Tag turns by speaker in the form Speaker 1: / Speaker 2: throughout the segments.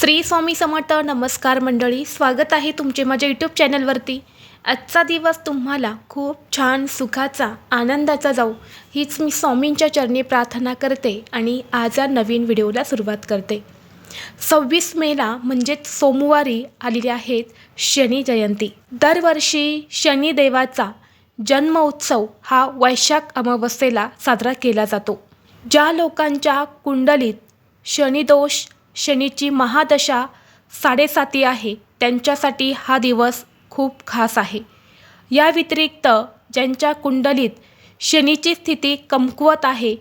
Speaker 1: श्री स्वामी समर्थ नमस्कार मंडळी स्वागत आहे तुमचे माझ्या यूट्यूब चॅनलवरती आजचा दिवस तुम्हाला खूप छान सुखाचा आनंदाचा जाऊ हीच मी स्वामींच्या चरणी प्रार्थना करते आणि आज या नवीन व्हिडिओला सुरुवात करते. सव्वीस मेला म्हणजेच सोमवारी आलेली आहेत शनी जयंती. दरवर्षी शनिदेवाचा जन्मोत्सव हा वैशाख अमावस्येला साजरा केला जातो. ज्या लोकांच्या कुंडलीत शनिदोष शनीची महादशा साडेसाती आहे. त्यांच्यासाठी हा दिवस खूप खास आहे. या व्यतिरिक्त ज्यांच्या कुंडलीत शनीची स्थिती कमकुवत आहे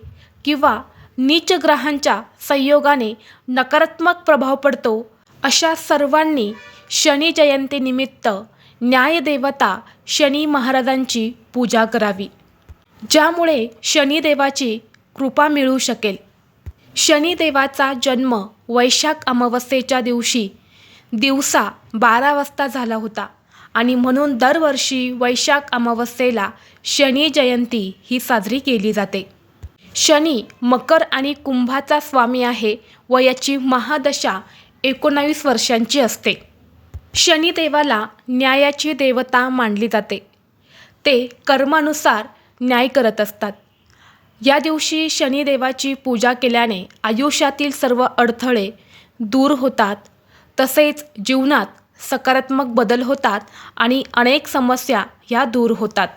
Speaker 1: किंवा नीच ग्रहांच्या संयोगाने नकारात्मक प्रभाव पडतो अशा सर्वांनी शनी जयंतीनिमित्त न्यायदेवता शनी महाराजांची पूजा करावी. ज्यामुळे शनिदेवाची कृपा मिळू शकेल. शनिदेवाचा जन्म वैशाख अमावस्येच्या दिवशी दिवसा बारा वाजता झाला होता. आणि म्हणून दरवर्षी वैशाख अमावस्येला शनी जयंती ही साजरी केली जाते. शनी मकर आणि कुंभाचा स्वामी आहे व याची महादशा एकोणावीस वर्षांची असते. शनिदेवाला न्यायाची देवता मानली जाते. ते कर्मानुसार न्याय करत असतात. या दिवशी शनिदेवाची पूजा केल्याने आयुष्यातील सर्व अडथळे दूर होतात. तसेच जीवनात सकारात्मक बदल होतात आणि अनेक समस्या ह्या दूर होतात.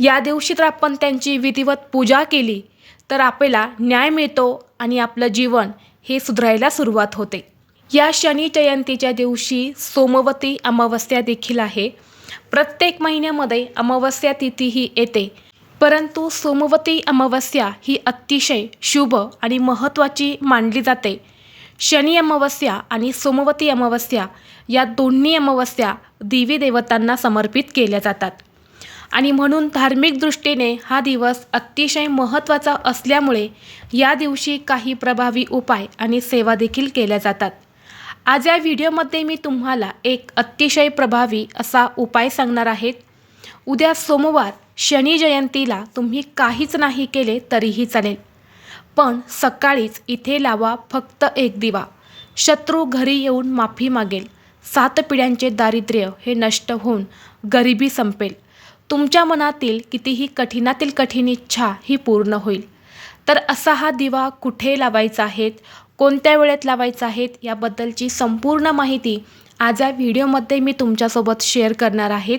Speaker 1: या दिवशी जर आपण त्यांची विधिवत पूजा केली तर आपल्याला न्याय मिळतो आणि आपलं जीवन हे सुधारायला सुरुवात होते. या शनी जयंतीच्या दिवशी सोमवती अमावस्या देखील आहे. प्रत्येक महिन्यामध्ये अमावस्या तिथी ही येते. परंतु सोमवती अमावस्या ही अतिशय शुभ आणि महत्त्वाची मानली जाते. शनी अमावस्या आणि सोमवती अमावस्या या दोन्ही अमावस्या देवी देवतांना समर्पित केल्या जातात. आणि म्हणून धार्मिक दृष्टीने हा दिवस अतिशय महत्त्वाचा असल्यामुळे या दिवशी काही प्रभावी उपाय आणि सेवा देखील केल्या जातात. आज या व्हिडिओमध्ये मी तुम्हाला एक अतिशय प्रभावी असा उपाय सांगणार आहेत उद्या सोमवार शनी जयंतीला तुम्ही काहीच नाही केले तरीही चालेल. पण सकाळीच इथे लावा फक्त एक दिवा. शत्रू घरी येऊन माफी मागेल. सात पिढ्यांचे दारिद्र्य हे नष्ट होऊन गरिबी संपेल. तुमच्या मनातील कितीही कठीणातील कठीण इच्छा ही पूर्ण होईल. तर असा हा दिवा कुठे लावायचा आहेत कोणत्या वेळेत लावायचा आहेत याबद्दलची संपूर्ण माहिती आज या व्हिडिओमध्ये मी तुमच्यासोबत शेअर करणार आहेत.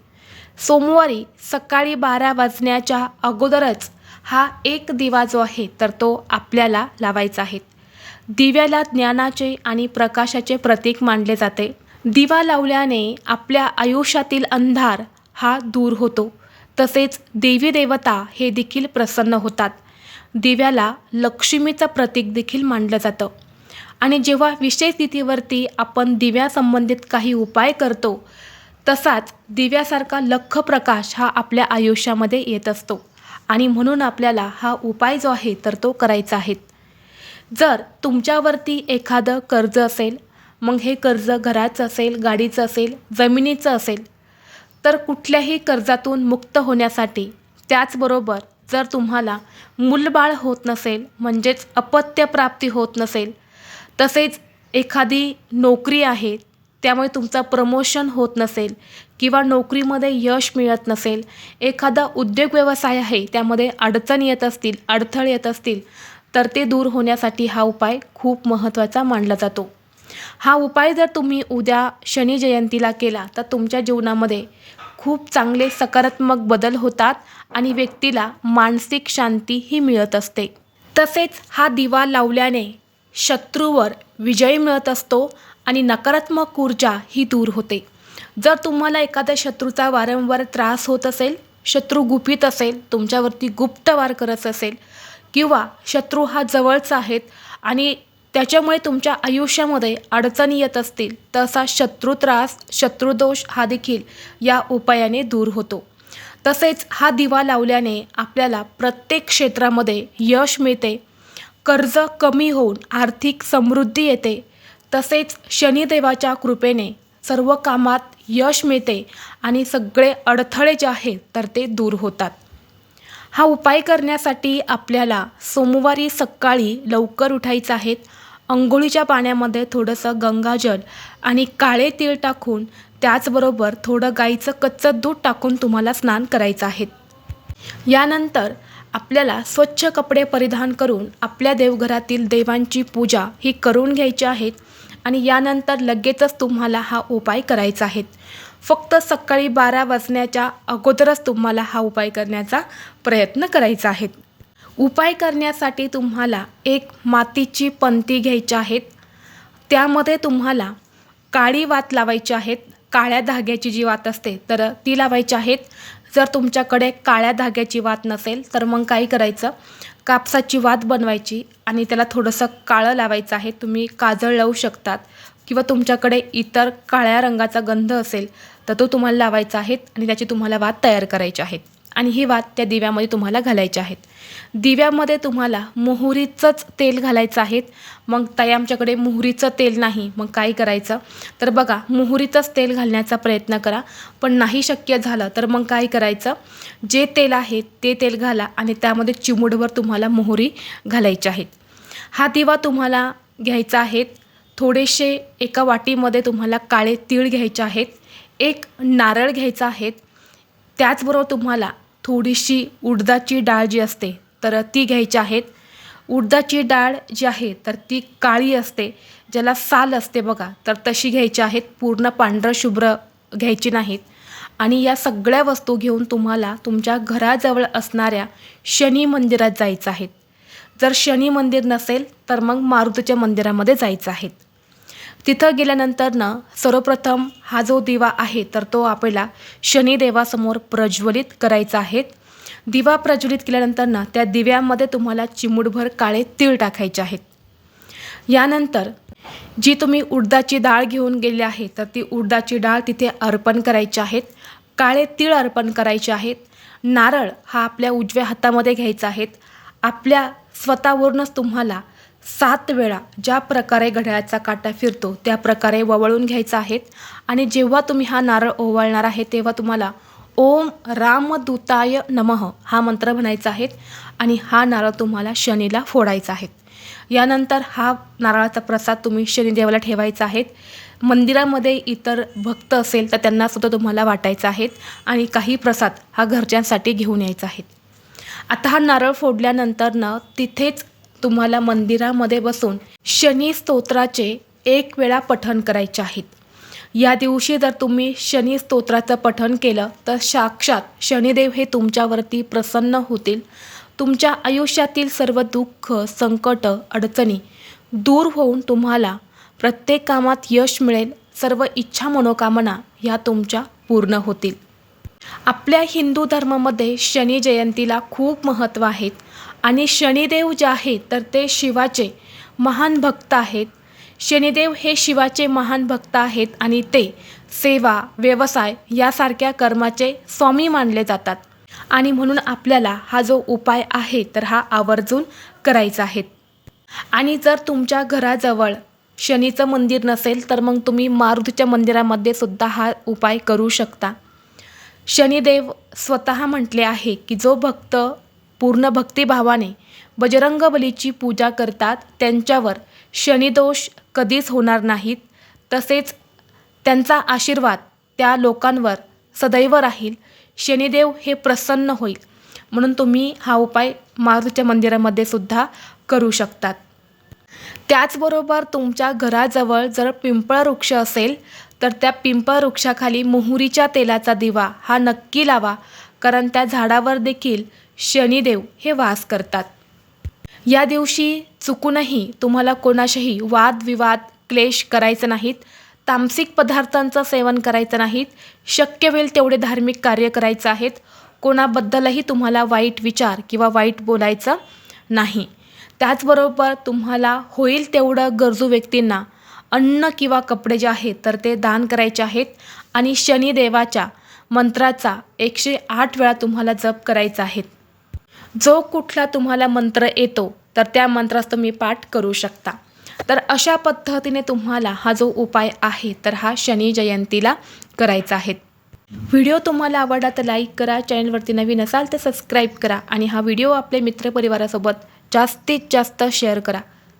Speaker 1: सोमवारी सकाळी बारा वाजण्याच्या अगोदरच हा एक दिवा जो आहे तर तो आपल्याला लावायचा आहे. दिव्याला ज्ञानाचे आणि प्रकाशाचे प्रतीक मानले जाते. दिवा लावल्याने आपल्या आयुष्यातील अंधार हा दूर होतो. तसेच देवी देवता हे देखील प्रसन्न होतात. दिव्याला लक्ष्मीचं प्रतीक देखील मानलं जातं. आणि जेव्हा विशेष तिथीवरती आपण दिव्यासंबंधित काही उपाय करतो तसाच दिव्यासारखा लख प्रकाश हा आपल्या आयुष्यामध्ये येत असतो. आणि म्हणून आपल्याला हा उपाय जो आहे तर तो करायचा आहे. जर तुमच्यावरती एखादं कर्ज असेल मग हे कर्ज घराचं असेल गाडीचं असेल जमिनीचं असेल तर कुठल्याही कर्जातून मुक्त होण्यासाठी त्याचबरोबर जर तुम्हाला मूलबाळ होत नसेल म्हणजेच अपत्यप्राप्ती होत नसेल तसेच एखादी नोकरी आहे त्यामुळे तुमचं प्रमोशन होत नसेल किंवा नोकरीमध्ये यश मिळत नसेल एखादा उद्योग व्यवसाय आहे त्यामध्ये अडचण येत असतील अडथळे येत असतील तर ते दूर होण्यासाठी हा उपाय खूप महत्त्वाचा मानला जातो. हा उपाय जर तुम्ही उद्या शनी जयंतीला केला तर तुमच्या जीवनामध्ये खूप चांगले सकारात्मक बदल होतात आणि व्यक्तीला मानसिक शांतीही मिळत असते. तसेच हा दिवा लावल्याने शत्रूवर विजय मिळत असतो आणि नकारात्मक ऊर्जा ही दूर होते. जर तुम्हाला एखाद्या शत्रूचा वारंवार त्रास होत असेल शत्रू गुपित असेल तुमच्यावरती गुप्त वार करत असेल किंवा शत्रू हा जवळचा आहेत आणि त्याच्यामुळे तुमच्या आयुष्यामध्ये अडचणी येत असतील तसा शत्रू त्रास शत्रुदोष हा देखील या उपायाने दूर होतो. तसेच हा दिवा लावल्याने आपल्याला प्रत्येक क्षेत्रामध्ये यश मिळते. कर्ज कमी होऊन आर्थिक समृद्धी येते. तसेच शनिदेवाच्या कृपेने सर्व कामात यश मिळते आणि सगळे अडथळे जे आहेत तर ते दूर होतात. हा उपाय करण्यासाठी आपल्याला सोमवारी सकाळी लवकर उठायचं आहे. अंघोळीच्या पाण्यामध्ये थोडंसं गंगाजल आणि काळे तीळ टाकून त्याचबरोबर थोडं गाईचं कच्चं दूध टाकून तुम्हाला स्नान करायचं आहे. यानंतर आपल्याला स्वच्छ कपडे परिधान करून आपल्या देवघरातील देवांची पूजा ही करून घ्यायची आहेत आणि यानंतर लगेचच तुम्हाला हा उपाय करायचा आहे. फक्त सकाळी बारा वाजण्याच्या अगोदरच तुम्हाला हा उपाय करण्याचा प्रयत्न करायचा आहे. उपाय करण्यासाठी तुम्हाला एक मातीची पंती घ्यायची आहेत त्यामध्ये तुम्हाला काळी वात लावायची आहेत काळ्या धाग्याची जी वात असते तर ती लावायची आहेत जर तुमच्याकडे काळ्या धाग्याची वात नसेल तर मग काय करायचं? कापसाची वात बनवायची आणि त्याला थोडंसं काळं लावायचं आहे. तुम्ही काजळ लावू शकतात. किंवा तुमच्याकडे इतर काळ्या रंगाचा गंध असेल तर तो तुम्हाला लावायचा आहे आणि त्याची तुम्हाला वात तयार करायची आहेत आणि हे वात त्या दिव्यामध्ये तुम्हाला घालायचे आहेत. दिव्यामध्ये तुम्हाला मोहरीचंच तेल घालायचं आहे मग ताई आमच्याकडे मोहरीचं तेल नाही. मग काय करायचं? तर बघा मोहरीचंच तेल घालण्याचा प्रयत्न करा. पण नाही शक्य झालं तर मग काय करायचं? जे तेल आहे ते तेल घाला आणि त्यामध्ये चिमुडभर तुम्हाला मोहरी घालायची आहेत. हा दिवा तुम्हाला घ्यायचा आहे थोडेसे एका वाटीमध्ये तुम्हाला काळे तीळ घ्यायचे आहेत. एक नारळ घ्यायचा आहे. त्याचबरोबर तुम्हाला थोडीशी उडदाची डाळ जी असते तर ती घ्यायची आहेत. उडदाची डाळ जी आहे तर ती काळी असते ज्याला साल असते बघा तर तशी घ्यायची आहेत. पूर्ण पांढरं शुभ्र घ्यायची नाहीत. आणि या सगळ्या वस्तू घेऊन तुम्हाला तुमच्या घराजवळ असणाऱ्या शनी मंदिरात जायचं आहे. जर शनी मंदिर नसेल तर मग मारुतीच्या मंदिरामध्ये जायचं आहे. तिथं गेल्यानंतर ना सर्वप्रथम हा जो दिवा आहे तर तो आपल्याला शनिदेवासमोर प्रज्वलित करायचा आहे. दिवा प्रज्वलित केल्यानंतर ना त्या दिव्यामध्ये तुम्हाला चिमूटभर काळे तीळ टाकायचे आहेत. यानंतर जी तुम्ही उडदाची डाळ घेऊन गेली आहे तर ती उडदाची डाळ तिथे अर्पण करायची आहेत. काळे तीळ अर्पण करायचे आहेत. नारळ हा आपल्या उजव्या हातामध्ये घ्यायचा आहेत आपल्या स्वतःवरूनच तुम्हाला सात वेळा ज्या प्रकारे घड्याळाचा काटा फिरतो त्या प्रकारे ववळून घ्यायचा आहेत. आणि जेव्हा तुम्ही हा नारळ ओवाळणार आहे तेव्हा तुम्हाला ओम रामदूताय नमः हा मंत्र म्हणायचा आहे आणि हा नारळ तुम्हाला शनीला फोडायचा आहे. यानंतर हा नारळाचा प्रसाद तुम्ही शनिदेवाला ठेवायचा आहे. मंदिरामध्ये इतर भक्त असेल तर त्यांनासुद्धा तुम्हाला वाटायचा आहे आणि काही प्रसाद हा घरच्यांसाठी घेऊन यायचा आहे. आता हा नारळ फोडल्यानंतर ना तिथेच तुम्हाला मंदिरामध्ये बसून शनी स्तोत्राचे एक वेळा पठण करायचे आहेत. या दिवशी जर तुम्ही शनी स्तोत्राचं पठण केलं तर साक्षात शनिदेव हे तुमच्यावरती प्रसन्न होतील. तुमच्या आयुष्यातील सर्व दुःख संकट अडचणी दूर होऊन तुम्हाला प्रत्येक कामात यश मिळेल. सर्व इच्छा मनोकामना ह्या तुमच्या पूर्ण होतील. आपल्या हिंदू धर्मामध्ये शनी जयंतीला खूप महत्त्व आहेत. आणि शनिदेव जे आहेत तर ते शिवाचे महान भक्त आहेत. शनिदेव हे शिवाचे महान भक्त आहेत आणि ते सेवा व्यवसाय यासारख्या कर्माचे स्वामी मानले जातात. आणि म्हणून आपल्याला हा जो उपाय आहे तर हा आवर्जून करायचा आहे. आणि जर तुमच्या घराजवळ शनीचं मंदिर नसेल तर मग तुम्ही मारुतीच्या मंदिरामध्ये सुद्धा हा उपाय करू शकता. शनिदेव स्वतः म्हटले आहे की जो भक्त पूर्ण भक्तिभावाने बजरंग बलीची पूजा करतात त्यांच्यावर शनिदोष कधीच होणार नाहीत. तसेच त्यांचा आशीर्वाद त्या लोकांवर सदैव राहील. शनिदेव हे प्रसन्न होईल. म्हणून तुम्ही हा उपाय मारुतीच्या मंदिरामध्ये सुद्धा करू शकतात. त्याचबरोबर तुमच्या घराजवळ जर पिंपळ वृक्ष असेल तर त्या पिंपळ वृक्षाखाली मोहरीच्या तेलाचा दिवा हा नक्की लावा कारण त्या झाडावर देखील शनिदेव हे वास करतात. या दिवशी चुकूनही तुम्हाला कोणाशीही वादविवाद क्लेश करायचं नाहीत तामसिक पदार्थांचं सेवन करायचं नाहीत शक्य होईल तेवढे धार्मिक कार्य करायचं आहेत कोणाबद्दलही तुम्हाला वाईट विचार किंवा वाईट बोलायचं नाही. त्याचबरोबर तुम्हाला होईल तेवढं गरजू व्यक्तींना अन्न किंवा कपडे जे आहेत तर ते दान करायचे आहेत. आणि शनिदेवाच्या मंत्राचा एकशे आठ वेळा तुम्हाला जप करायचा आहे. जो कुठला तुम्हाला मंत्र येतो तर त्या मंत्रास तुम्ही पाठ करू शकता. तर अशा पद्धतीने तुम्हाला हा जो उपाय आहे तर हा शनी जयंतीला करायचा आहे. व्हिडिओ तुम्हाला आवडला तर लाईक करा चॅनलवरती नवीन असाल तर सबस्क्राईब करा आणि हा व्हिडिओ आपल्या मित्रपरिवारासोबत जास्तीत जास्त शेअर करा.